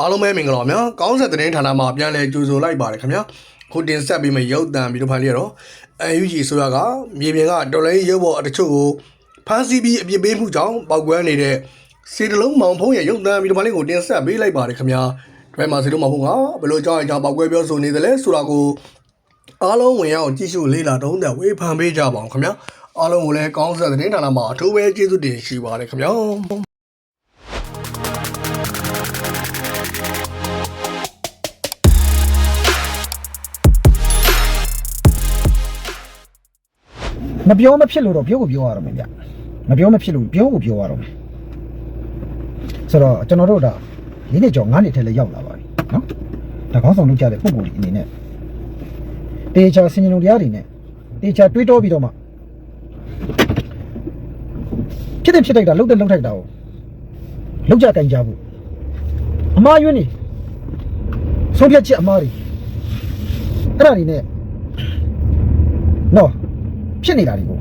အားလုံးပဲမင်္ဂလာပါဗျာကောင်းဆက်သတင်းဌာနမှာပြန်လည်ကြိုဆိုလိုက်ပါတယ်ခင်ဗျာခုတင်ဆက်ပြီးမှရုပ်တံပြီးတော့ဖိုင်လေးရတော့ UNG ဆိုရကမြေပြင်ကတော်လိုင်းရုပ်ပေါ်အတချို့ကိုဖမ်းဆီးပြီးအပြစ်ပေးမှုကြောင့်ပောက်ကွဲနေတဲ့စီတလုံးမောင်ဖုံးရဲ့ရုပ်တံပြီးတော့ဖိုင်လေးကိုတင်ဆက်ပေးလိုက်ပါတယ်ခင်ဗျာဒီမှာစီတလုံးမောင်ဖုံးကဘယ်လိုကြောင်းအကြောင်းပောက်ကွဲပြောဆိုနေသလဲဆိုတာကိုအားလုံးဝင်ရောက်ကြည့်ရှုလေ့လာတုံးတဲ့ဝေဖန်ပေးကြပါအောင်ခင်ဗျာအားလုံးကိုလည်းကောင်းဆက်သတင်းဌာနမှာအထူးပဲကျေးဇူးတင်ရှိပါတယ်ခင်ဗျာ မပြောမဖြစ်လို့တော့ပြောကိုပြောရတော့မယ်ဗျမပြောမဖြစ်လို့ပြောကိုပြောရတော့မယ်ဆိုတော့ကျွန်တော်တို့ဒါဒီနေ့ကြောင့်9နှစ်ထဲလဲရောက်လာပါပြီနော်ဒါကောင်းဆောင်လုပ်ကြတဲ့ပုံပုံဒီအနေနဲ့တေချာစင်ကြုံတရားတွေနဲ့တေချာတွေးတောပြီးတော့မှဖြစ်တဲ့ဖြစ်တိုက်တာလှုပ်တဲ့လှုပ်ထိုက်တာကိုလှုပ်ကြကင်ကြဘူးအမားယွန်းနေဆုံးဖြတ်ချက်အမားတွေအဲ့ဒါတွေနဲ့နော် ဖြစ်နေတာတွေကို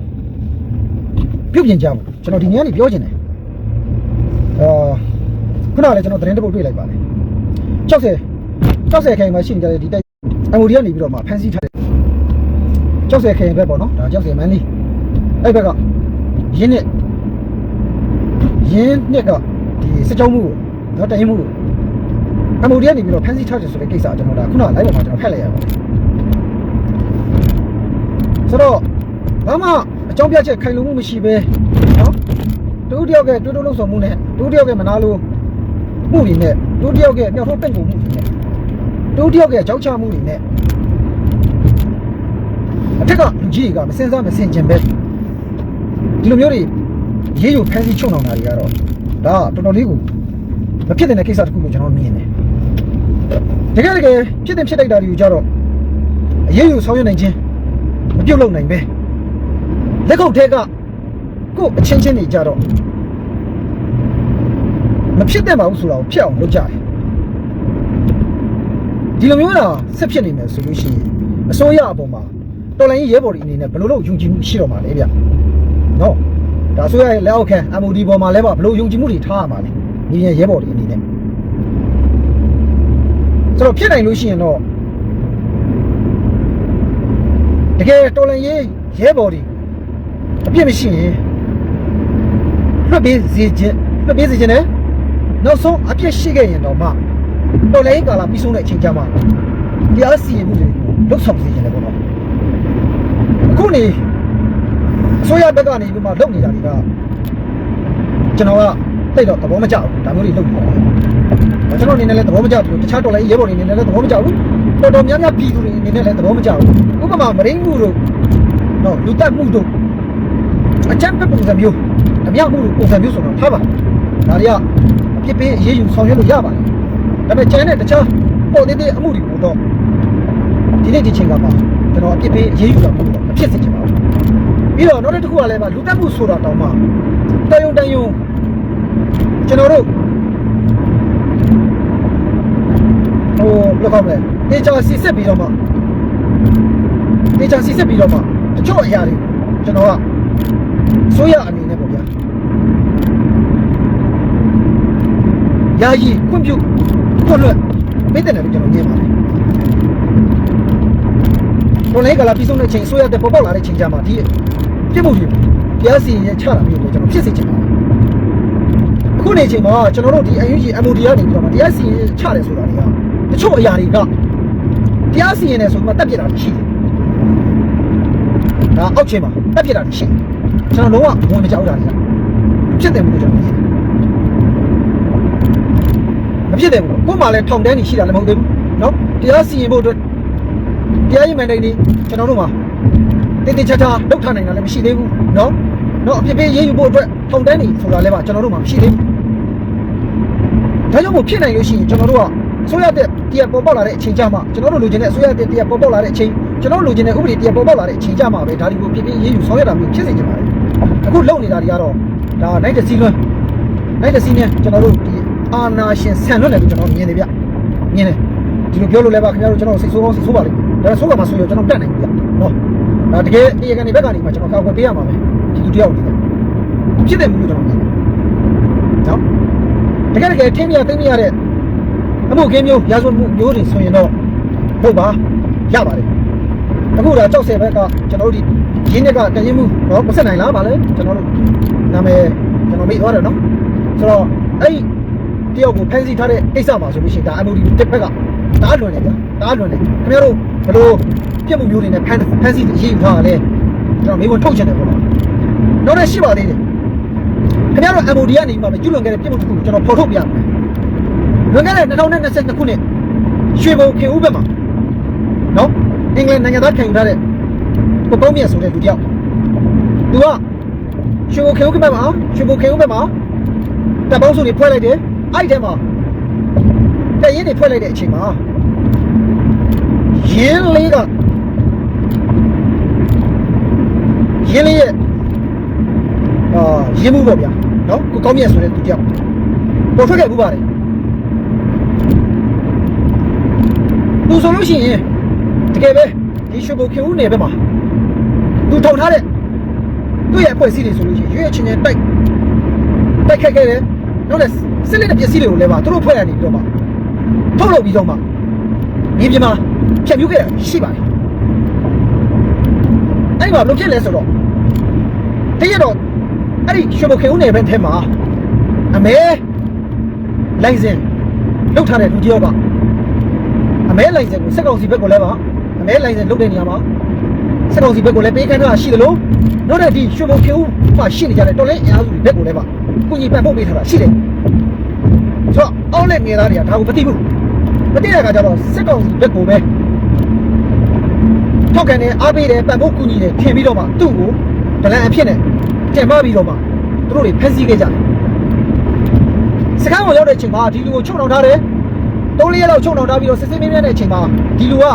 ပြုတ်ပြင်ကြဖို့ကျွန်တော်ဒီနေ့ကနေပြောချင်တယ်အာခုနကလည်းကျွန်တော်သတင်းတစ်ပုဒ်တွေ့လိုက်ပါတယ်60 60ခိုင်မှာရှိနေကြတဲ့ဒီတိုက် MOD ကနေပြီးတော့မှဖန်ဆီးထားတယ်60ခိုင်ပဲပေါ့နော်ဒါ60မန်းလေးအဲ့ဘက်ကရင်းနဲ့ရင်းနဲ့ကဒီစစ်ကြောမှုကိုတော့တရင်မှုကို MOD ကနေပြီးတော့ဖန်ဆီးထားတယ်ဆိုတဲ့ကိစ္စကျွန်တော်ဒါခုနက live ပေါ်မှာကျွန်တော်ဖက်လိုက်ရပါတယ်ဆိုတော့ ဘာမှအကြောင်းပြချက်ခိုင်လုံမှုမရှိပဲနော်တူတယောက်ကတူတူလုံးဆောင်မှုနဲ့တူတယောက်ကမနာလို့မှုတွေနဲ့တူတယောက်ကမြောက်ထုတ်ပင့်ကုန်မှုတွေနဲ့တူတယောက်ကကြောက်ချမှုတွေနဲ့အထက်ကလူကြီးကမစင်စားမစင်ကျင်ပဲဒီလိုမျိုးတွေရေးယူဖန်ဆီးချုံအောင်တာတွေကတော့ဒါကတော်တော်လေးကိုမဖြစ်တဲ့ကိစ္စတစ်ခုကိုကျွန်တော်မြင်တယ်တကယ်တကယ်ဖြစ်တဲ့ဖြစ်တိုက်တာတွေကိုကြတော့အရေးယူဆောင်ရွက်နိုင်ခြင်းမပြုတ်လုံနိုင်ပဲ လက်ခုပ်ထဲကကို့အချင်းချင်းနေကြတော့မဖြစ်တဲ့ပါဘူးဆိုတာကိုဖြစ်အောင်လုပ်ကြတယ်ဒီလိုမျိုးတာဆက်ဖြစ်နေမယ်ဆိုလို့ရှိရင်အစိုးရအပေါ်မှာတော်လိုင်းရဲဘော်တွေအနေနဲ့ဘယ်လိုလုပ်ယုံကြည်မှုရှိတော့မှာလဲဗျနော်ဒါအစိုးရရဲ့လက်အောက်ခံ MOD ပေါ်မှာလဲပါဘယ်လိုယုံကြည်မှုတွေထားရမှာလဲညီရဲ့ရဲဘော်တွေအနေနဲ့ဆိုတော့ဖြစ်နိုင်လို့ရှိရင်တော့တကယ်တော်လိုင်းရဲရဲဘော်တွေ အပြစ်မရှိရင်လွတ်ပေးစေခြင်းလွတ်ပေးစေခြင်းနဲ့နောက်ဆုံးအပြစ်ရှိခဲ့ရင်တော့မှတော်လိုင်းကာလာပြီးဆုံးတဲ့အချိန်ကျမှတရားစီရင်မှုတွေကိုလှုပ်ဆောင်စေခြင်းလည်းပေါ့နော်အခုနေအစိုးရဘက်ကနေပြီးမှလုပ်နေတာတွေကကျွန်တော်ကတိတ်တော့သဘောမကျဘူးဒါမျိုးတွေလုပ်နေတာကျွန်တော်အနေနဲ့လည်းသဘောမကျဘူးတခြားတော်လိုင်းရဲဘော်တွေအနေနဲ့လည်းသဘောမကျဘူးတော်တော်များများပြည်သူတွေအနေနဲ့လည်းသဘောမကျဘူးဥပမာမရင်းမှုတို့နော်လူတက်မှုတို့ အချမ်းဖက်ပုံစံမျိုးအမြောက်မှုပုံစံမျိုးဆိုတော့ထားပါဒါတွေကအပြစ်ပေးအရေးယူဆောင်ရွက်လို့ရပါတယ်ဒါပေမဲ့ကျန်တဲ့တခြားပေါ်သေးတဲ့အမှုတွေကိုတော့ဒီနေ့ဒီချိန်ကမှကျွန်တော်အပြစ်ပေးအရေးယူတာမျိုးတော့မဖြစ်စေချင်ပါဘူးပြီးတော့နောက်တစ်ခုကလည်းမှလူတက်မှုဆိုတာတောင်မှတယုံတယုံကျွန်တော်တို့ဟိုဘယ်လိုကောင်းလဲတေချာစီစစ်ပြီးတော့မှတေချာစီစစ်ပြီးတော့မှတချို့အရာတွေကျွန်တော်က ဆိုရအနေနဲ့ပေါ့ဗျာယာယီခွင့်ပြုခွင့်လွတ်ပေးတယ်လို့ကျွန်တော်မြင်ပါတယ်ဘုံလေးကလာပြီးဆုံးတဲ့ချိန်ဆိုရတဲ့ပေါ်ပေါက်လာတဲ့ချိန်ကြမှာဒီပြစ်မှုတွေတရားစီရင်ချတာမျိုးကိုကျွန်တော်ဖြစ်စေချင်ပါတယ်အခုနေချိန်မှာကျွန်တော်တို့ဒီ UNG MOD ကနေပြီးတော့မှတရားစီရင်ချတယ်ဆိုတာတွေကတချို့အရာတွေကတရားစီရင်တယ်ဆိုမှတက်ပြစ်တာရှိတယ်ဒါအောက်ချိန်မှာတက်ပြစ်တာရှိတယ် ကျွန်တော်လုံးဝဝင်မကြောက်တာလေဖြစ်တယ်ဘူးကျွန်တော်မြင်တယ်မဖြစ်တယ်ဘူးကို့မှာလည်းထောင်တန်းနေရှိတာလည်းမဟုတ်သေးဘူးเนาะတရားစီရင်ဖို့အတွက်တရားရင်မှန်တိုင်းနေကျွန်တော်တို့မှာတည်တည်ချာချာလောက်ထားနိုင်တာလည်းမရှိသေးဘူးเนาะเนาะအဖြစ်ဖြစ်ရေးယူဖို့အတွက်ထောင်တန်းနေဆိုတာလည်းပါကျွန်တော်တို့မှာမရှိသေးဘူးဒါကြောင့်မို့ဖြစ်နိုင်လို့ရှိရင်ကျွန်တော်တို့ကဆိုရတဲ့တရားပေါ်ပေါက်လာတဲ့အချိန်ကြမှာကျွန်တော်တို့လိုချင်တဲ့အစိုးရတဲ့တရားပေါ်ပေါက်လာတဲ့အချိန်ကျွန်တော်လိုချင်တဲ့ဥပဒေတရားပေါ်ပေါက်လာတဲ့အချိန်ကြမှာပဲဒါတွေကိုပြပြရေးယူဆောင်ရွက်တာမျိုးဖြစ်စေချင်ပါတယ် အခုလုံနေတာတွေကတော့ဒါနိုင်တစီလွန်းနိုင်တစီနဲ့ကျွန်တော်တို့ဒီအာနာရှင်ဆန်လွန်းတယ်လို့ကျွန်တော်မြင်တယ်ဗျမြင်တယ်ဒီလိုပြောလို့လည်းပါခင်ဗျားတို့ကျွန်တော်စိတ်ဆိုးကောင်းစိတ်ဆိုးပါလိမ့်မယ်ဒါဆိုးကမှဆိုးရကျွန်တော်တက်နိုင်ပြီဗျနော်ဒါတကယ်တရားကနေဘက်ကနေမှကျွန်တော်ကောက်ွယ်ပေးရမှာပဲဒီလူတယောက်နေတယ်ဖြစ်တယ်ဘူးလို့ကျွန်တော်မြင်တယ်နော်တကယ်တကယ်ထင်းပြသိမရတဲ့အမှုခင်းမျိုးရာဇဝတ်မှုမျိုးတွေဆိုရင်တော့ဟုတ်ပါရပါတယ်အခုဒါကြောက်ဆယ်ဘက်ကကျွန်တော်တို့ဒီ ရင်းမြစ်ကတရင်မှုတော့မဆက်နိုင်လားဗာလဲကျွန်တော်တို့နာမည်ကျွန်တော်မေ့သွားတယ်နော်ဆိုတော့အဲ့ဒီတယောက်ကိုဖမ်းဆီးထားတဲ့ကိစ္စမှာဆိုလို့ရှိရင်ဒါ MOD တစ်ဖက်ကတားလွန်နေဗျာတားလွန်နေခင်ဗျားတို့ဘယ်လိုပြစ်မှုမျိုးတွေနဲ့ဖမ်းဖမ်းဆီးအရေးယူထားရလဲကျွန်တော်မေးဖို့ထုတ်ချင်တယ်ပေါ့နော်တော့လည်းရှိပါသေးတယ်ခင်ဗျားတို့ MOD ကနေမှကျူးလွန်ခဲ့တဲ့ပြစ်မှုတစ်ခုကိုကျွန်တော်ဖော်ထုတ်ပြရမယ်လွန်ခဲ့တဲ့2022ခုနှစ်ရွှေဘုံခင်ဦးဘက်မှာနော်အင်္ဂလန်နိုင်ငံသားခံယူထားတဲ့ ကိုပေါင်းမြတ်ဆိုတဲ့လူတစ်ယောက်သူကရွှေဘုံခင်ဦးဘက်မှာရွှေဘုံခင်ဦးဘက်မှာတပ်ပေါင်းစုတွေဖွဲ့လိုက်တယ်အဲ့ဒီထဲမှာတရင်တွေဖွဲ့လိုက်တဲ့အချိန်မှာရင်းလေးကရင်းလေးရဲ့အာရင်းမှုပေါ့ဗျာနော်ကိုကောင်းမြတ်ဆိုတဲ့သူတစ်ယောက်ပေါ်ထွက်ခဲ့မှုပါတယ်သူဆိုလို့ရှိရင်တကယ်ပဲဒီရွှေဘုံခင်ဦးနယ်ဘက်မှာ သူထောင်ထားတဲ့သူ့ရဲ့အဖွဲ့အစည်းတွေဆိုလို့ရှိရင်ရွေးချင်းချင်းတိုက်တိုက်ခတ်ခဲ့တယ်နောက်လည်းစစ်လက်တဲ့ပစ္စည်းတွေကိုလည်းပါသူတို့ဖွဲ့ရနေပြီးတော့မှထုတ်လုပ်ပြီးတော့မှဒီပြမှာဖြတ်မြုပ်ခဲ့တာရှိပါတယ်အဲ့ဒီမှာဘယ်လိုဖြစ်လဲဆိုတော့တရတော့အဲ့ဒီရွှေဘုံခင်ဦးနယ်ဘက်ထဲမှာအမဲလိုင်စင်လောက်ထားတဲ့လူတစ်ယောက်ကအမဲလိုင်စင်ကိုစက်ကောင်စီဘက်ကိုလည်းပါအမဲလိုင်စင်လုတ်တဲ့နေရာမှာ စက်ကောင်စီဘက်ကိုလည်းပေးခိုင်းထားတာရှိတယ်လို့နောက်တဲ့ဒီရွှေဘုံခင်ဦးမှာရှိနေကြတဲ့တော်လဲအင်အားစုတွေဘက်ကိုလည်းပါကုညီပံ့ပို့ပေးထားတာရှိတယ်ဆိုတော့အောက်လက်ငယ်သားတွေကဒါကိုမသိဘူးမသိတဲ့အခါကျတော့စက်ကောင်စီဘက်ကိုပဲထောက်ခံတယ်အားပေးတယ်ပံ့ပိုးကူညီတယ်ထင်ပြီးတော့မှသူ့ကိုဒလန်အဖြစ်နဲ့တင်ပပြီးတော့မှသူတို့တွေဖက်ဆီးခဲ့ကြတယ်စကားကိုရောက်တဲ့အချိန်မှာဒီလူကိုချုပ်နှောင်ထားတယ်သုံးလေးရက်လောက်ချုပ်နှောင်ထားပြီးတော့စစ်စစ်မင်းမြတ်တဲ့အချိန်မှာဒီလူက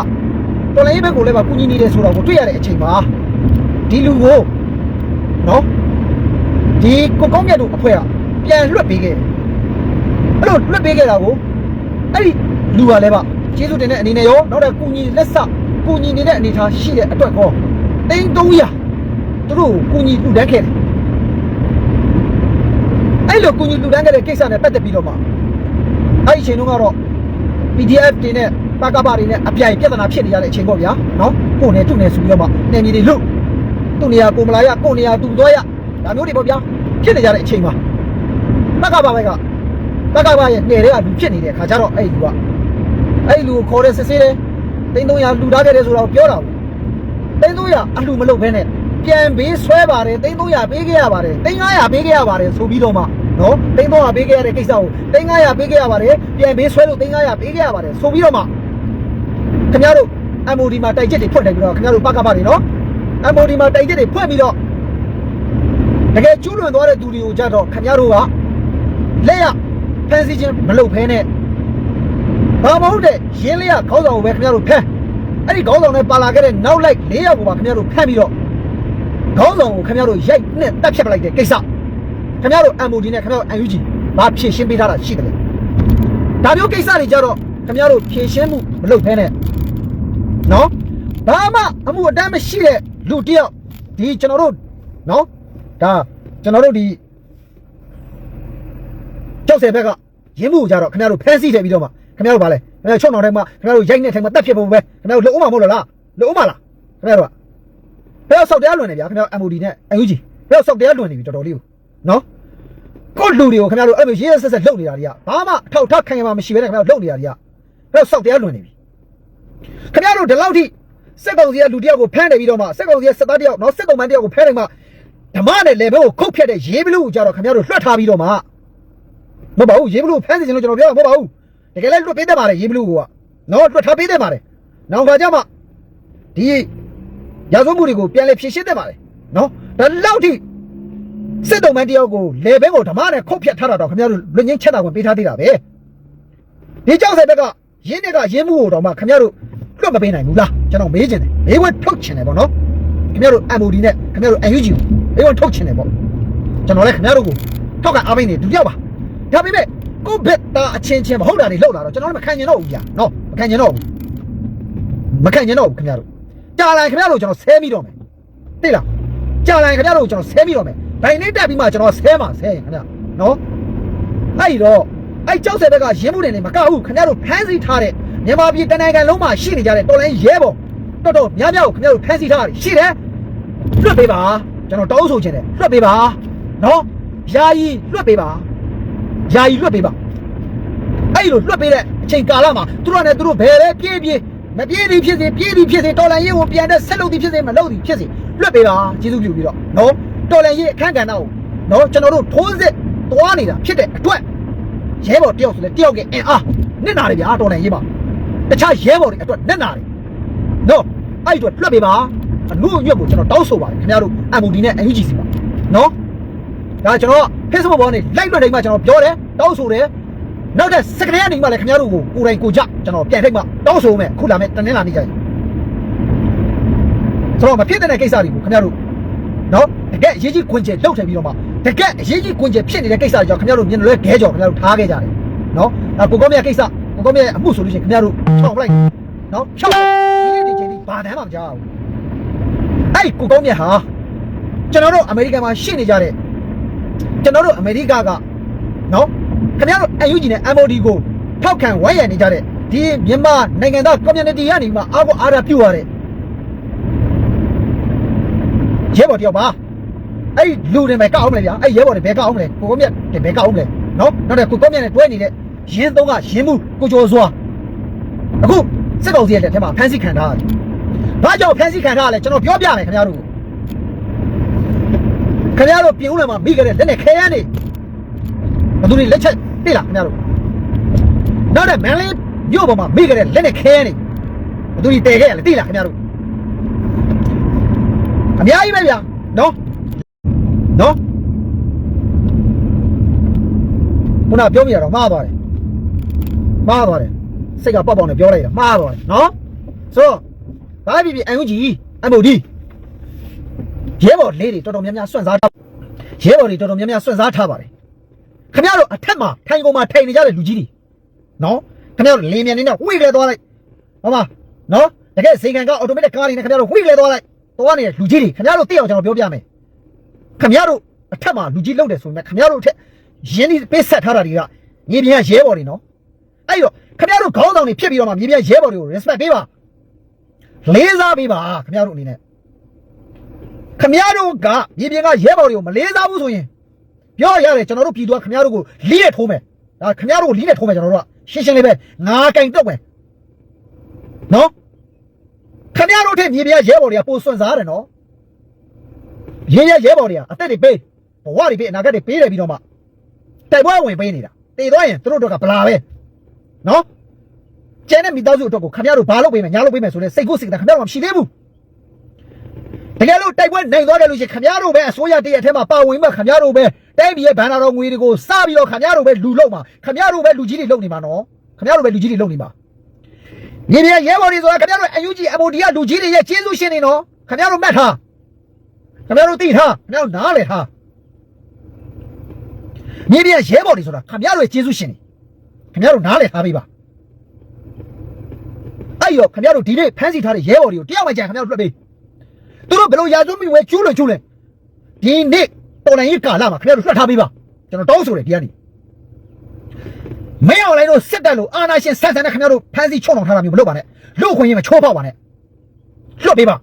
တော်လိုင်းဘက်ကိုလည်းပါကူညီနေတယ်ဆိုတော့ကိုတွေ့ရတဲ့အချိန်မှာဒီလူကိုနော်ဒီကိုကောင်းမြတ်တို့အဖွဲ့ကပြန်လွတ်ပေးခဲ့တယ်အဲ့လိုလွတ်ပေးခဲ့တာကိုအဲ့ဒီလူကလည်းပါကျေးဇူးတင်တဲ့အနေနဲ့ရောနောက်တဲ့ကူညီလက်စကူညီနေတဲ့အနေထားရှိတဲ့အတွက်ကောတိန်း300သူတို့ကိုကူညီလူတန်းခဲ့တယ်အဲ့လိုကူညီလူတန်းခဲ့တဲ့ကိစ္စနဲ့ပတ်သက်ပြီးတော့မှအဲ့ဒီအချိန်တုန်းကတော့ PDF တွေနဲ့ ပကပတွေနဲ့အပြိုင်ပြဿနာဖြစ်နေရတဲ့အချိန်ပေါ့ဗျာနော်ကိုယ်နဲ့သူ့နဲ့ဆိုပြီးတော့မှနေမြေတွေလွတ်သူ့နေရာကိုမလာရကိုယ်နေရာသူသွားရဒါမျိုးတွေပေါ့ဗျာဖြစ်နေကြတဲ့အချိန်မှာပကပဘက်ကပကပရဲ့နေတွေကလူဖြစ်နေတဲ့ခါကျတော့အဲ့ဒီလူကအဲ့ဒီလူကိုခေါ်တဲ့စစ်ဆေးတယ်တိန်း300လူထားခဲ့တယ်ဆိုတော့ပြောတာဘူးတိန်း300အလှမလုပ်ဘဲနဲ့ပြန်ဘေးဆွဲပါတယ်တိန်း300ပေးခဲ့ရပါတယ်တိန်း900ပေးခဲ့ရပါတယ်ဆိုပြီးတော့မှနော်တိန်း300ပေးခဲ့ရတဲ့ကိစ္စကိုတိန်း900ပေးခဲ့ရပါတယ်ပြန်ဘေးဆွဲလို့တိန်း900ပေးခဲ့ရပါတယ်ဆိုပြီးတော့မှ ခင်ဗျားတို့ MOD မှာတိုက်ချက်တွေဖွင့်တယ်ပြီးတော့ခင်ဗျားတို့ပကပတွေနော် MOD မှာတိုက်ချက်တွေဖွင့်ပြီးတော့တကယ်ကျူးလွန်သွားတဲ့သူတွေကိုကြတော့ခင်ဗျားတို့ကလက်ရဖန်စီခြင်းမလုပ်ဖဲနဲ့ဘာမဟုတ်တဲ့ရင်းလေးရခေါင်းဆောင်ကိုပဲခင်ဗျားတို့ဖမ်းအဲ့ဒီခေါင်းဆောင်နဲ့ပါလာခဲ့တဲ့နောက်လိုက်၄ယောက်ကိုပါခင်ဗျားတို့ဖမ်းပြီးတော့ခေါင်းဆောင်ကိုခင်ဗျားတို့ရိုက်နဲ့တက်ဖြတ်ပလိုက်တဲ့ကိစ္စခင်ဗျားတို့ MOD နဲ့ခင်ဗျားတို့ UNG ဘာဖြည့်ရှင်းပေးထားတာရှိတယ်လဲဒါမျိုးကိစ္စတွေကြတော့ခင်ဗျားတို့ဖြည့်ရှင်းမှုမလုပ်ဖဲနဲ့ နော်ဘာမှအမှုအတမ်းမရှိတဲ့လူတစ်ယောက်ဒီကျွန်တော်တို့နော်ဒါကျွန်တော်တို့ဒီကြောက်စဲဘက်ကရင်းမှုကြတော့ခင်ဗျားတို့ဖမ်းဆီးထည့်ပြီးတော့မှခင်ဗျားတို့ဗာလဲခင်ဗျားတို့ချုံတော်ထဲမှာခင်ဗျားတို့ရိုက်နေထိုင်မှာတက်ဖြစ်ဖို့ပဲခင်ဗျားတို့လုံအောင်မဟုတ်လားလုံအောင်မလားခင်ဗျားတို့ကဘယ်တော့ဆောက်တရားလွန်နေဗျာခင်ဗျားတို့ MOD နဲ့ UNG ဘယ်တော့ဆောက်တရားလွန်နေပြီတော်တော်လေးကိုနော်ကိုလူတွေကိုခင်ဗျားတို့အဲ့လိုရေးရဆက်ဆက်လုပ်နေတာတွေကဘာမှအထောက်ထားခံရမှာမရှိဘဲနဲ့ခင်ဗျားတို့လုပ်နေတာတွေကဘယ်တော့ဆောက်တရားလွန်နေပြီ ခင်ဗျားတို့ဒီလောက်ထိစက်ကောင်စီကလူတယောက်ကိုဖမ်းတယ်ပြီးတော့မှစက်ကောင်စီကစက်သားတယောက်နော်စက်ကောင်မန်တယောက်ကိုဖမ်းတယ်မှဓမ္မနဲ့လေဘဲကိုခုတ်ဖြတ်တဲ့ရေးဘလူးကိုကြတော့ခင်ဗျားတို့လွှတ်ထားပြီးတော့မှမဟုတ်ပါဘူးရေးဘလူးကိုဖမ်းစီခြင်းလို့ကျွန်တော်ပြောတာမဟုတ်ပါဘူးတကယ်လည်းလွှတ်ပေးတတ်ပါတယ်ရေးဘလူးကနော်လွှတ်ထားပေးတတ်ပါတယ်နောက်ခါကျမှဒီရာဇဝမှုတွေကိုပြန်လဲဖြည့်ရှင်းတတ်ပါတယ်နော်ဒါလောက်ထိစစ်တုံးမန်တယောက်ကိုလေဘဲကိုဓမ္မနဲ့ခုတ်ဖြတ်ထားတာတော့ခင်ဗျားတို့လွတ်ငင်းချက်တာကိုပေးထားသေးတာပဲဒီကြောက်တဲ့ဘက်ကရင်းတဲ့ကရင်းမှုကိုတော့မှခင်ဗျားတို့ လွတ်မပေးနိုင်ဘူးလားကျွန်တော်မေးချင်တယ်မေးခွန်းထုတ်ချင်တယ်ပေါ့နော်ခင်ဗျားတို့ MOD နဲ့ခင်ဗျားတို့ UNG ကိုမေးခွန်းထုတ်ချင်တယ်ပေါ့ကျွန်တော်လည်းခင်ဗျားတို့ကိုထောက်ကန်အားပေးနေဒုတိယပါဒါပေမဲ့ကိုဘက်သားအချင်းချင်းမဟုတ်တာတွေလောက်လာတော့ကျွန်တော်လည်းမခံကျင်တော့ဘူးဗျာနော်မခံကျင်တော့ဘူးမခံကျင်တော့ဘူးခင်ဗျားတို့ကြာလာခင်ဗျားတို့ကျွန်တော်ဆဲမိတော့မယ်သိလားကြာလာခင်ဗျားတို့ကျွန်တော်ဆဲမိတော့မယ်ဒိုင်လေးတက်ပြီးမှကျွန်တော်ဆဲမှာဆဲရင်ခင်ဗျာနော်အဲ့ဒီတော့အဲ့ကြောက်စဲဘက်ကရင်းမှုတွေနေမကဘူးခင်ဗျားတို့ဖမ်းဆီးထားတဲ့ မြန်မာပြည်တနိုင်ငံလုံးမှာရှိနေကြတဲ့တော်လိုင်းရဲဘော်တော်တော်များများကိုခင်ဗျားတို့ဖမ်းဆီးထားတာရှိတယ်လွတ်ပေးပါကျွန်တော်တောင်းဆိုချင်တယ်လွတ်ပေးပါနော်ယာယီလွတ်ပေးပါယာယီလွတ်ပေးပါအဲ့လိုလွတ်ပေးတဲ့အချိန်ကာလမှာသူတို့ကလည်းသူတို့ဘယ်ပဲပြေးပြေးမပြေးသည်ဖြစ်စေပြေးသည်ဖြစ်စေတော်လိုင်းရဲကိုပြန်တဲ့ဆက်လုပ်သည်ဖြစ်စေမလုပ်သည်ဖြစ်စေလွတ်ပေးပါကျေးဇူးပြုပြီးတော့နော်တော်လိုင်းရဲအခန်းကဏ္ဍကိုနော်ကျွန်တော်တို့ထိုးစစ်သွားနေတာဖြစ်တဲ့အတွက်ရဲဘော်တယောက်ဆိုလဲတယောက်ကအင်အားနစ်နာတယ်ဗျာတော်နိုင်ရေးပါ တခြားရဲဘော်တွေအတွက်နစ်နာတယ်နော်အဲ့ဒီအတွက်လွှတ်ပေးပါအမှုအညွတ်ကိုကျွန်တော်တောင်းဆိုပါတယ်ခင်ဗျားတို့ MOD နဲ့ UGC ပါနော်ဒါကျွန်တော်က Facebook ပေါ်ကနေ live လွှတ်တိုင်းမှာကျွန်တော်ပြောတယ်တောင်းဆိုတယ်နောက်တဲ့စကရက်နေမှလည်းခင်ဗျားတို့ကိုကိုယ်တိုင်ကိုကြကျွန်တော်ပြန်ထိတ်မှတောင်းဆိုမယ်ခုလာမယ်တနင်္လာနေ့ကျရင်ဆိုတော့မဖြစ်တဲ့ကိစ္စတွေကိုခင်ဗျားတို့နော်တကယ်အရေးကြီးခွင့်ကျလောက်ထည့်ပြီးတော့မှတကယ်အရေးကြီးခွင့်ကျဖြစ်နေတဲ့ကိစ္စကြောင့်ခင်ဗျားတို့မြင်လွဲခဲကြော်ခင်ဗျားတို့ထားခဲ့ကြတယ်နော်အဲကိုကောမြတ်ကိစ္စ ကိုကောမြတ်ရဲ့အမှုဆိုလို့ရှိရင်ခင်ဗျားတို့ချောင်းပလိုက်နော်ချောင်းဒီဒီချင်းဒီဘာတမ်းမှမကြောက်ဘူးအဲ့ဒီကိုကောမြတ်ဟာကျွန်တော်တို့အမေရိကန်မှာရှိနေကြတဲ့ကျွန်တော်တို့အမေရိကကနော်ခင်ဗျားတို့ UNG နဲ့ MOD ကိုထောက်ခံဝိုင်းရံနေကြတဲ့ဒီမြန်မာနိုင်ငံသား community ကနေမှအားကိုအားရပြုတ်ရတဲ့ရဲဘော်တယောက်ပါအဲ့ဒီလူတွေပဲကောက်အောင်မလဲဗျာအဲ့ရဲဘော်တွေဘယ်ကောက်အောင်မလဲကိုကိုမြတ်တွေဘယ်ကောက်အောင်မလဲနော်နောက်တဲ့ကိုကိုမြတ်နဲ့တွဲနေတဲ့ ရင်းသုံးကရင်းမှုကိုကျော်စွာအခုစစ်ကောင်စီရဲ့လက်ထဲမှာဖမ်းဆီးခံထားရတယ်။ဘာကြောင့်ဖမ်းဆီးခံထားရလဲကျွန်တော်ပြောပြမယ်ခင်ဗျားတို့ခင်ဗျားတို့ပြင်ဦးလမှာမိခဲ့တဲ့လက်နဲ့ခဲရမ်းနေဘယ်သူတွေလက်ချက်သိလားခင်ဗျားတို့နောက်တဲ့မန်လေးမြို့ပေါ်မှာမိခဲ့တဲ့လက်နဲ့ခဲရမ်းနေဘယ်သူတွေတည်ခဲ့ရလဲသိလားခင်ဗျားတို့အများကြီးပဲဗျာနော်နော်ခုနပြောမိရတော့မှားသွားတယ် မှားသွားတယ်စိတ်ကပေါက်ပေါက်နဲ့ပြောလိုက်တာမှားသွားတယ်နော်ဆိုတော့ဒါပြီပြီအန်ယူဂျီ MOD ရဲဘော်လေးတွေတော်တော်များများစွန့်စားထားရဲဘော်တွေတော်တော်များများစွန့်စားထားပါတယ်ခင်ဗျားတို့အထက်မှာထိုင်ကုန်မှာထိုင်နေကြတဲ့လူကြီးတွေနော်ခင်ဗျားတို့လင်းမြန်နေနဲ့ဝိကလေးသွားလိုက်ဟုတ်ပါနော်တကယ်ဇိမ်ကန်ကအော်တိုမက်တစ်ကားလေးနဲ့ခင်ဗျားတို့ဝိကလေးသွားလိုက်သွားနေတဲ့လူကြီးတွေခင်ဗျားတို့သိအောင်ကျွန်တော်ပြောပြမယ်ခမရတို့အထက်မှာလူကြီးလောက်တယ်ဆိုရင်ခမရတို့အထက်ရင်းနှီးပေးဆက်ထားတာတွေကမြေပြင်ကရဲဘော်တွေနော် အဲ့တော့ခမရတို့ခေါင်းဆောင်တွေဖြစ်ပြီးတော့မှမြေပြင်ရဲဘော်တွေကို respect ပေးပါလေးစားပေးပါခမရတို့အနေနဲ့ခမရတို့ကမြေပြင်ကရဲဘော်တွေကိုမလေးစားဘူးဆိုရင်ပြောရတယ်ကျွန်တော်တို့ပြည်သူကခမရတို့ကိုလီးနဲ့ထိုးမယ်ဒါခမရတို့ကိုလီးနဲ့ထိုးမယ်ကျွန်တော်တို့ကရှင်းရှင်းလေးပဲငါကင်တော့မယ်နော်ခမရတို့ထက်မြေပြင်ကရဲဘော်တွေကပိုစွန့်စားတယ်နော်ရင်းရဲရဲဘော်တွေကအသက်တွေပေးဘဝတွေပေးအနာဂတ်တွေပေးတယ်ပြီးတော့မှတိုက်ပွဲဝင်ပေးနေတာတည်သွားရင်သူတို့တို့ကဗလာပဲ နော်ကျန်တဲ့မိသားစုအတွက်ကိုခင်ဗျားတို့ဘာလုပ်ပေးမယ်ညာလုပ်ပေးမယ်ဆိုတဲ့စိတ်ကိုစိတ်ကခင်ဗျားတို့မရှိသေးဘူးတကယ်လို့တိုက်ပွဲနိုင်သွားတယ်လို့ရှိရင်ခင်ဗျားတို့ပဲအစိုးရတရက်ထဲမှာပါဝင်မှခင်ဗျားတို့ပဲတိုင်းပြည်ရဲ့ဘဏ္ဍာတော်ငွေတွေကိုစပြီးတော့ခင်ဗျားတို့ပဲလူလုံးမှာခင်ဗျားတို့ပဲလူကြီးတွေလုပ်နေမှာနော်ခင်ဗျားတို့ပဲလူကြီးတွေလုပ်နေမှာညီမရဲဘော်တွေဆိုတာခင်ဗျားတို့ UNG MOD ကလူကြီးတွေရဲ့ကျေးဇူးရှင်တွေနော်ခင်ဗျားတို့မှတ်ထားခင်ဗျားတို့သိထားခင်ဗျားတို့နားလည်ထားမြေပြရဲဘော်တွေဆိုတာခင်ဗျားတို့ရဲ့ကျေးဇူးရှင်တွေ ခင်ဗျားတို့နားလည်ထားပေးပါအဲ့ရောခင်ဗျားတို့ဒီနေ့ဖမ်းဆီးထားတဲ့ရဲဘော်တွေကိုတယောက်မှကြာခင်ဗျားတို့လွှတ်ပေးသူတို့ဘယ်လိုရာဇဝတ်မှုဝဲကျူးလွန်ကျူးလဲဒီနေ့တော်နိုင်ရေးကာလမှာခင်ဗျားတို့လွှတ်ထားပေးပါကျွန်တော်တောင်းဆိုတယ်ဒီကနေမင်းအောင်လိုင်းတို့စစ်တပ်လို့အာနာရှင်ဆက်ဆံတဲ့ခင်ဗျားတို့ဖမ်းဆီးချုံအောင်ထားတာမျိုးမလုပ်ပါနဲ့လူ့ခွင့်ရေးမချိုးဖောက်ပါနဲ့လွှတ်ပေးပါ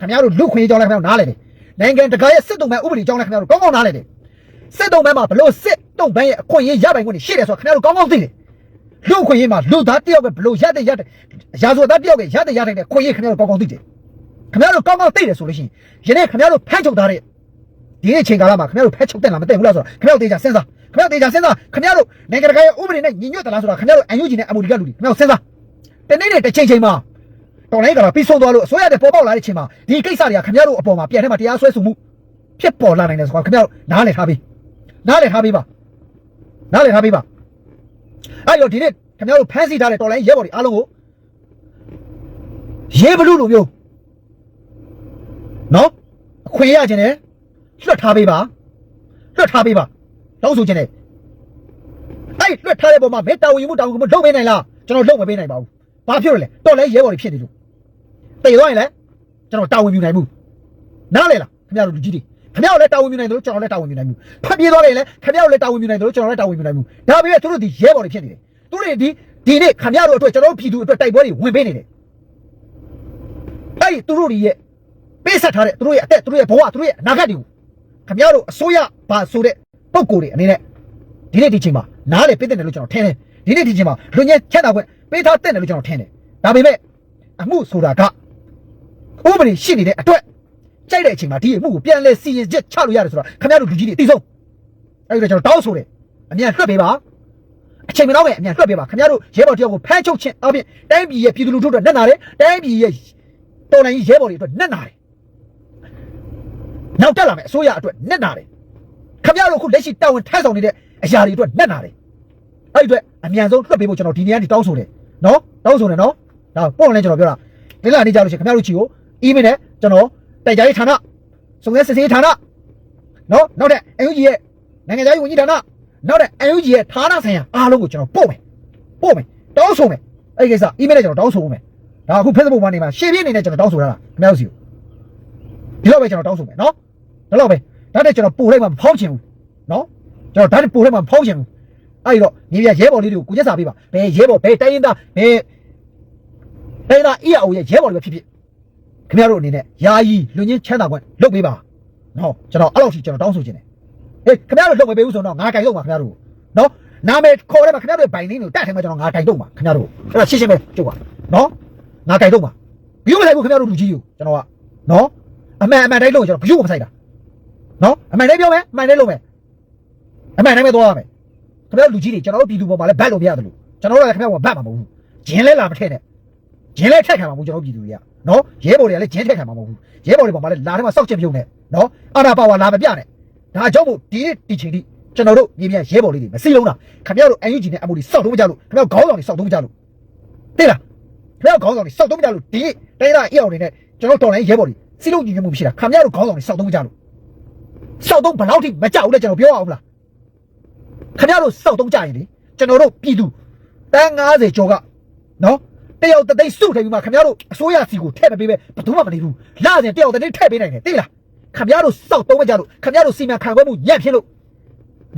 ခင်ဗျားတို့လူ့ခွင့်ရေးကြောင်းလည်းခင်ဗျားတို့နားလည်တယ်နိုင်ငံတကာရဲ့စစ်တုံးပန်းဥပဒေကြောင်းလည်းခင်ဗျားတို့ကောင်းကောင်းနားလည်တယ်စစ်တုံးပန်းမှာဘလို့စစ် တုံးပန်းရဲ့အခွင့်အရေးရပိုင်ခွင့်တွေရှိတယ်ဆိုတော့ခင်ဗျားတို့ကောင်းကောင်းသိတယ်လူအခွင့်အရေးမှာလူသားတယောက်ပဲဘလို့ရတဲ့ရတဲ့ရာဇဝတ်သားတယောက်ကရတဲ့ရတဲ့ခွင့်ရေးခင်ဗျားတို့ကောင်းကောင်းသိတယ်ခင်ဗျားတို့ကောင်းကောင်းသိတယ်ဆိုလို့ရှိရင်ယနေ့ခင်ဗျားတို့ဖမ်းချုပ်ထားတဲ့ဒီအချိန်ကာလမှာခင်ဗျားတို့ဖမ်းချုပ်တဲ့လားမသိဘူးလားဆိုတော့ခင်ဗျားတို့တေချာစဉ်းစားခင်ဗျားတို့တေချာစဉ်းစားခင်ဗျားတို့နိုင်ငံတကာရဲ့ဥပဒေနဲ့ညီညွတ်သလားဆိုတော့ခင်ဗျားတို့အန်ယူဂျီနဲ့အမိုဒီကလူတွေခင်ဗျားတို့စဉ်းစားတနေ့နဲ့တစ်ချိန်ချိန်မှာတော်လိုင်းကလာပြီးဆုံးသွားလို့အစိုးရတဲ့ပေါ်ပေါက်လာတဲ့ချိန်မှာဒီကိစ္စတွေကခင်ဗျားတို့အပေါ်မှာပြန်ထဲမှာတရားစွဲဆိုမှုဖြစ်ပေါ်လာနိုင်တယ်ဆိုတော့ခင်ဗျားတို့နားလည်ထားပြီနားလည်ထားပြီပါ နားလည်ထားပြီပါအဲ့တော့ဒီနေ့ခင်ဗျားတို့ဖမ်းဆီးထားတဲ့တော်လိုင်းရဲဘော်တွေအားလုံးကိုရဲဘလူလိုမျိုးနော်အခွင့်ရခြင်းနဲ့လွတ်ထားပေးပါလွတ်ထားပေးပါတောင်းဆိုခြင်းနဲ့အဲ့လွတ်ထားတဲ့ပုံမှာမေတ္တာဝင်မှုတောင်းမှုလုပ်ပေးနိုင်လားကျွန်တော်လုပ်မပေးနိုင်ပါဘူးဘာဖြစ်လို့လဲတော်လဲရဲဘော်တွေဖြစ်နေလို့တည်သွားရင်လည်းကျွန်တော်တာဝန်ယူနိုင်မှုနားလေလားခင်ဗျားတို့လူကြီးတွေ ခင်ဗျားကိုလည်းတာဝန်ယူနိုင်တယ်လို့ကျွန်တော်လည်းတာဝန်ယူနိုင်ဘူးဖတ်ပြေးသွားတယ်လေခင်ဗျားကိုလည်းတာဝန်ယူနိုင်တယ်လို့ကျွန်တော်လည်းတာဝန်ယူနိုင်ဘူးဒါပေမဲ့သူတို့ဒီရဲဘော်တွေဖြစ်နေတယ်သူတို့ဒီဒီနေ့ခင်ဗျားတို့အတွက်ကျွန်တော်တို့ပြည်သူအတွက်တိုက်ပွဲတွေဝင်ပေးနေတယ်အဲ့ဒီသူတို့တွေရဲ့ပေးဆက်ထားတဲ့သူတို့ရဲ့အသက်သူတို့ရဲ့ဘဝသူတို့ရဲ့အနာဂတ်တွေကိုခင်ဗျားတို့အစိုးရပါဆိုတဲ့ပုံကိုယ်တွေအနေနဲ့ဒီနေ့ဒီချိန်မှာနားလေပေးတဲ့တယ်လို့ကျွန်တော်ထင်တယ်ဒီနေ့ဒီချိန်မှာလူငယ်ချက်တာကွပေးထားတဲ့တယ်လို့ကျွန်တော်ထင်တယ်ဒါပေမဲ့အမှုဆိုတာကဥပဒေရှိနေတဲ့အတွက် ကြိုက်တဲ့အချိန်မှာဒီအမှုကိုပြန်လဲစီရင်ချက်ချလို့ရတယ်ဆိုတော့ခင်ဗျားတို့လူကြီးတွေအသိဆုံးအဲ့ဒါကျွန်တော်တောင်းဆိုတယ်အမြန်လွှတ်ပေးပါအချိန်မတော့ပဲအမြန်လွှတ်ပေးပါခင်ဗျားတို့ရဲဘော်တယောက်ကိုဖမ်းချုပ်ခြင်းအပြင်တိုင်းပြည်ရဲ့ပြည်သူလူထုအတွက်နဲ့နာတယ်တိုင်းပြည်ရဲ့တော်နိုင်ရဲဘော်တွေအတွက်နဲ့နာတယ်နောက်တက်လာမယ်အစိုးရအတွက်နဲ့နာတယ်ခင်ဗျားတို့အခုလက်ရှိတာဝန်ထမ်းဆောင်နေတဲ့အရာတွေအတွက်နဲ့နာတယ်အဲ့ဒီအတွက်အမြန်ဆုံးလွှတ်ပေးဖို့ကျွန်တော်ဒီနေ့ကနေတောင်းဆိုတယ်နော်တောင်းဆိုတယ်နော်ဒါပေါ့လဲကျွန်တော်ပြောတာဒီလာနေကြလို့ရှိရင်ခင်ဗျားတို့ချီကိုအီးမေးနဲ့ကျွန်တော် တိုက်ကြရေးဌာနစုံစမ်းစစ်ဆေးရေးဌာနနော်နောက်တဲ့ UNG ရဲ့နိုင်ငံသားရေးဝန်ကြီးဌာနနောက်တဲ့ UNG ရဲ့ဌာနဆိုင်ရာအားလုံးကိုကျွန်တော်ပို့မယ်ပို့မယ်တောင်းဆိုမယ်အဲ့ဒီကိစ္စအီးမေးနဲ့ကျွန်တော်တောင်းဆိုမယ်ဒါအခု Facebook မှာနေမှာရှေ့ပြင်းနေနဲ့ကျွန်တော်တောင်းဆိုရတာခင်ဗျားတို့စီကိုဒီတော့ပဲကျွန်တော်တောင်းဆိုမယ်နော်ဒါတော့ပဲဒါတဲ့ကျွန်တော်ပို့လိုက်မှမဖောက်ချင်ဘူးနော်ကျွန်တော်ဒါတဲ့ပို့လိုက်မှမဖောက်ချင်ဘူးအဲ့ဒီတော့ညီပြရဲဘော်လေးတွေကိုကိုချက်စာပေးပါဘယ်ရဲဘော်ဘယ်တိုင်းရင်းသားဘယ်တိုင်းရင်းသားအီအိုရဲ့ရဲဘော်တွေပဲဖြစ်ဖြစ် ခင်ဗျားတို့အနေနဲ့ယာယီလူချင်းချမ်းသာခွင့်လုပ်ပေးပါနော်ကျွန်တော်အဲ့လောက်ထိကျွန်တော်တောင်းဆိုချင်တယ်ဟေးခင်ဗျားတို့လုပ်မပေးဘူးဆိုတော့ငါကြိုက်တော့မှာခင်ဗျားတို့နော်နာမည်ခေါ်ရမှာခင်ဗျားတို့ဘိုင်လင်းကိုတတ်ထိုင်မှာကျွန်တော်ငါကြိုက်တော့မှာခင်ဗျားတို့အဲ့ဒါရှင်းရှင်းပဲကြုတ်ပါနော်ငါကြိုက်တော့မှာဘီယူမဆိုင်ဘူးခင်ဗျားတို့လူကြီးကိုကျွန်တော်ကနော်အမှန်အမှန်တိုင်းလို့ကျွန်တော်ဘီယူမဆိုင်တာနော်အမှန်တိုင်းပြောမယ်အမှန်တိုင်းလုပ်မယ်အမှန်တိုင်းပဲသွားရမယ်ခင်ဗျားတို့လူကြီးတွေကျွန်တော်တို့ပြည်သူပေါ်မှာလည်းဘတ်လို့မရတယ်လို့ကျွန်တော်တို့လည်းခင်ဗျားကဘတ်မှာမဟုတ်ဘူးဂျင်းလဲလာမထည့်နဲ့ဂျင်းလဲထက်ခံမှာမဟုတ်ကျွန်တော်ပြည်သူတွေက နော်ရဲဘော်တွေကလည်းဂျင်းထက်ခံမှာမဟုတ်ဘူးရဲဘော်တွေပေါ်မှာလည်းလာထဲမှာစောက်ချက်ပြုံးနေနော်အာနာပါဝါလာမပြနဲ့ဒါအကြောင်းမို့ဒီနေ့ဒီချိန်ထိကျွန်တော်တို့မြေပြန်ရဲဘော်လေးတွေမစီလုံးတာခင်ဗျားတို့ UNG နဲ့ MOD စောက်တုံးမကြလို့ခင်ဗျားခေါင်းဆောင်တွေစောက်တုံးမကြလို့သိလားခင်ဗျားခေါင်းဆောင်တွေစောက်တုံးမကြလို့ဒီတိုင်းသားအအောင်တွေနဲ့ကျွန်တော်တော်လိုင်းရဲဘော်တွေစီလုံးညီညွတ်မှုမရှိတာခင်ဗျားတို့ခေါင်းဆောင်တွေစောက်တုံးမကြလို့စောက်တုံးဘယ်လောက်ထိမကြဘူးလဲကျွန်တော်ပြောအောင်မလားခင်ဗျားတို့စောက်တုံးကြရင်လေကျွန်တော်တို့ပြည်သူတန်း90ကျော်ကနော် တယောက်တစ်သိန်းစုထည့်ပြီးမှခင်ဗျားတို့အစိုးရစီကိုထည့်မပေးပဲဘယ်သူမှမနေဘူးလာစဉ်တယောက်တစ်သိန်းထည့်ပေးနိုင်တယ်သိလားခင်ဗျားတို့စောက်သုံးမကြလို့ခင်ဗျားတို့စီမံခန့်ခွဲမှုညံ့ဖြစ်လို့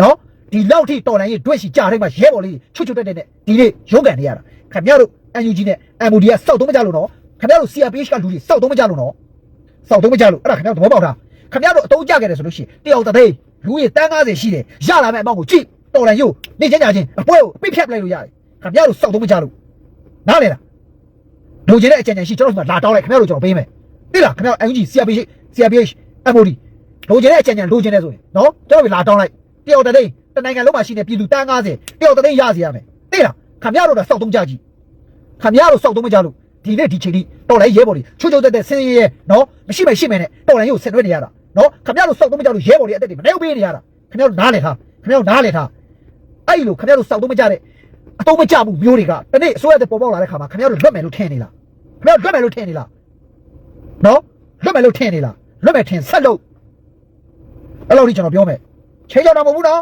နော်ဒီလောက်ထိတော်နိုင်ရေးတွေ့ရှိကြတိုင်းမှာရဲဘော်လေးချွတ်ချွတ်တက်တက်နဲ့ဒီနေ့ရုံးကန်နေရတာခင်ဗျားတို့ NUG နဲ့ MOD ကစောက်သုံးမကြလို့နော်ခင်ဗျားတို့ CRPH ကလူကြီးစောက်သုံးမကြလို့နော်စောက်သုံးမကြလို့အဲ့ဒါခင်ဗျားတို့သဘောပေါက်တာခင်ဗျားတို့အတုံးကြခဲ့တယ်ဆိုလို့ရှိရင်တယောက်တစ်သိန်းလူကြီးတန်း90ရှိတယ်ရလာမယ့်အမောက်ကိုကြည့်တော်နိုင်ရုပ်နေချင်းကြချင်းအပွဲကိုပြစ်ဖြတ်ပလိုက်လို့ရတယ်ခင်ဗျားတို့စောက်သုံးမကြလို့နားလေလား လိုချင်တဲ့အကြံဉာဏ်ရှိကျွန်တော်တို့ကလာတောင်းလိုက်ခင်ဗျားတို့ကျွန်တော်ပေးမယ်သိလားခင်ဗျား UNG CRPH CRPH MOD လိုချင်တဲ့အကြံဉာဏ်လိုချင်တဲ့ဆိုရင်နော်ကျွန်တော်တို့လာတောင်းလိုက်တယောက်တစ်သိန်းတနိုင်ငံလုံးမှာရှိနေပြည်သူတန်း90တယောက်တစ်သိန်းရစီရမယ်သိလားခင်ဗျားတို့ကစောက်သုံးကြကြည့်ခင်ဗျားတို့စောက်သုံးမကြလို့ဒီနေ့ဒီချိန်ထိတော်လိုက်ရဲဘော်တွေချိုးချိုးတက်တက်ဆင်းရဲရဲနော်မရှိမရှိမယ်နဲ့တော်လိုက်ရုပ်ဆင်နွှဲနေရတာနော်ခင်ဗျားတို့စောက်သုံးမကြလို့ရဲဘော်တွေအသက်တွေမနှဲုပ်ပေးနေရတာခင်ဗျားတို့နားလေထားခင်ဗျားတို့နားလေထားအဲ့လိုခင်ဗျားတို့စောက်သုံးမကြတဲ့ အတုံးမကြမှုမျိုးတွေကတနေ့အစိုးရတဲ့ပေါ်ပေါက်လာတဲ့ခါမှာခင်ဗျားတို့လွတ်မယ်လို့ထင်နေလားခင်ဗျားလွတ်မယ်လို့ထင်နေလားနော်လွတ်မယ်လို့ထင်နေလားလွတ်မယ်ထင်ဆက်လို့အဲ့လိုကြီးကျွန်တော်ပြောမယ် ቼ းကြောက်တာမဟုတ်ဘူးနော်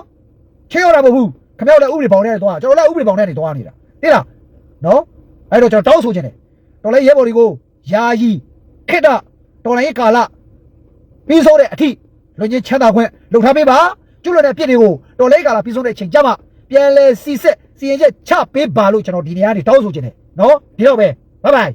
ቼ းကြောက်တာမဟုတ်ဘူးခင်ဗျားတို့လည်းဥပဒေပေါင်းနဲ့သွားကျွန်တော်လည်းဥပဒေပေါင်းနဲ့နေသွားနေတာသိလားနော်အဲ့တော့ကျွန်တော်တောင်းဆိုချင်တယ်တော်လည်းရဲဘော်တွေကိုယာယီခိတ္တတော်လည်းကာလပြီးဆုံးတဲ့အထိလွန်ချင်းချမ်းသာခွင့်လုပ်ထားပေးပါကျွလွန်တဲ့ပြစ်တွေကိုတော်လည်းကာလပြီးဆုံးတဲ့အချိန်ကြမှာပြန်လဲစီဆက် စီရင်ချက်ချပေးပါလို့ကျွန်တော်ဒီနေရာကနေတောင်းဆိုချင်တယ်နော်ဒီတော့ပဲဘိုင်ဘိုင်